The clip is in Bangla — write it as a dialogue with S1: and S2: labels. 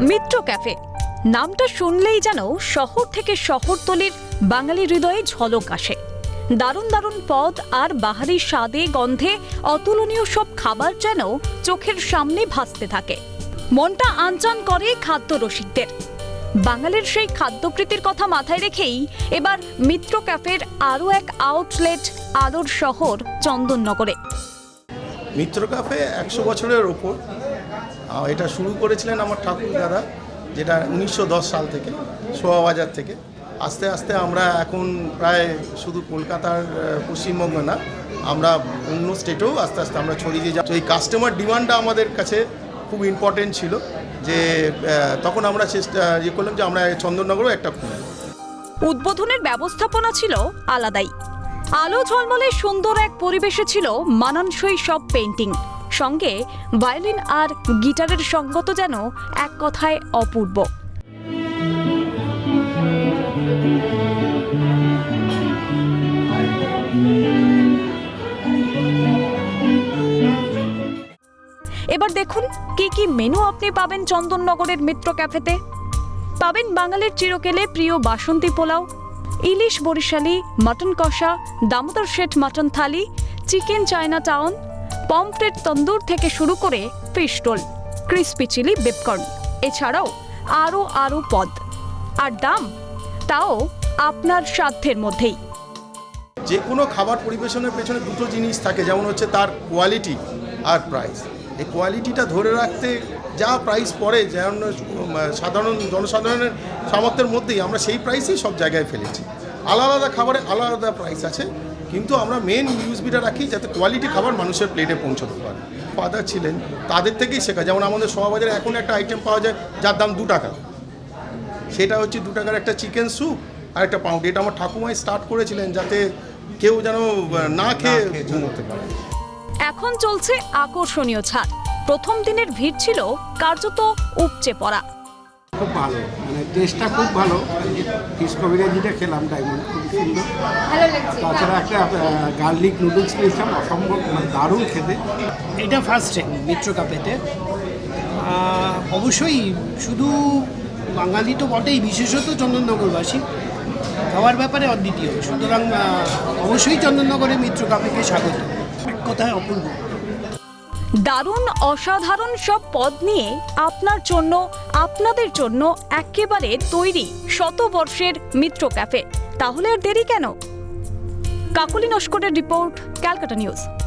S1: মিত্র ক্যাফে। নামটা শুনলেই যেন শহর থেকে শহরতলির বাঙালি হৃদয়ে ঝলক আসে। দারুণ দারুণ পদ আর বাহারি স্বাদে গন্ধে অতুলনীয় সব খাবার যেন চোখের সামনে ভাসতে থাকে। মনটা আনচান করে খাদ্য রসিকদের বাঙালির সেই খাদ্যপ্রীতির কথা মাথায় রেখেই এবার মিত্র ক্যাফের আরও এক আউটলেট আলোর শহর চন্দননগরে।
S2: মিত্র কাফে একশো বছরের ওপর। এটা শুরু করেছিলেন আমার ঠাকুর দাদা, যেটা উনিশশো দশ সাল থেকে শোয়াবাজার থেকে। আস্তে আস্তে আমরা এখন প্রায় শুধু কলকাতার পশ্চিমবঙ্গ না, আমরা অন্য স্টেটেও আস্তে আস্তে আমরা ছড়িয়ে যাচ্ছি। এই কাস্টমার ডিমান্ডটা আমাদের কাছে খুব ইম্পর্টেন্ট ছিল যে তখন আমরা চেষ্টা ইয়ে করলাম যে আমরা চন্দননগরও একটা
S1: উদ্বোধনের ব্যবস্থাপনা ছিল আলাদাই। আলো ঝলমলে সুন্দর এক পরিবেশে ছিল মানানসই সব পেন্টিং সঙ্গে ভায়োলিন আর গিটারের সঙ্গত যেন এক কথায় অপূর্ব। এবার দেখুন কি কি মেনু আপনি পাবেন চন্দননগরের মিত্র ক্যাফেতে পাবেন বাঙালির চিরকেলে প্রিয় বাসন্তী পোলাও, ইলিশ বরিশালি মাটন কষা, Damodar Sheth mutton thali chicken Chinatown pomfret tandoor থেকে শুরু করে fish roll crispy chilli baby corn এছাড়াও আরও আরও পদ। আর দাম? তাও আপনার সাধ্যের মধ্যেই।
S2: যে কোনো খাবার পরিবেশনের পেছনে দুটো জিনিস থাকে, যেমন হচ্ছে তার কোয়ালিটি আর প্রাইস এই কোয়ালিটিটা ধরে রাখতে যা প্রাইস পড়ে যেমন সাধারণ জনসাধারণের সামর্থ্যের মধ্যেই আমরা সেই প্রাইসেই সব জায়গায় ফেলেছি। আলাদা আলাদা খাবারে আলাদা আলাদা প্রাইস আছে কিন্তু আমরা মেন ইউজবিটা রাখি যাতে কোয়ালিটি খাবার মানুষের প্লেটে পৌঁছতে পারে। ফাদার ছিলেন তাদের থেকেই শেখা। যেমন আমাদের শোভাবাজারে এখন একটা আইটেম পাওয়া যায় যার দাম দু টাকা। সেটা হচ্ছে দু টাকার একটা চিকেন স্যুপ আর একটা পাউন্ড এটা আমার ঠাকুমাই স্টার্ট করেছিলেন যাতে কেউ যেন না খেয়ে ঘুমোতে পারে।
S1: এখন চলছে আকর্ষণীয় ছাড়। প্রথম দিনের ভিড় ছিল কার্যত উপচে পড়া।
S3: খুব ভালো মানে টেস্টটা খুব ভালো। ফিশ কবিরাজিটা খেলাম ডায়মন্ড খুব সুন্দর। তাছাড়া একটা গার্লিক নুডলস নিয়েছিলাম অসম্ভব মানে দারুণ খেতে।
S4: এটা ফার্স্ট টাইম মিত্র কাপেতে অবশ্যই শুধু বাঙালি তো বটেই বিশেষত চন্দননগরবাসী। খাওয়ার ব্যাপারে অদ্বিতীয়। সুতরাং অবশ্যই চন্দননগরে মিত্র কাপেকে স্বাগত। এক অপূর্ব।
S1: দারুণ, অসাধারণ সব পদ নিয়ে আপনার জন্য, আপনাদের জন্য একেবারে তৈরি শতবর্ষের মিত্র ক্যাফে। তাহলে আর দেরি কেন? কাকুলি নস্করের রিপোর্ট, ক্যালকাটা নিউজ।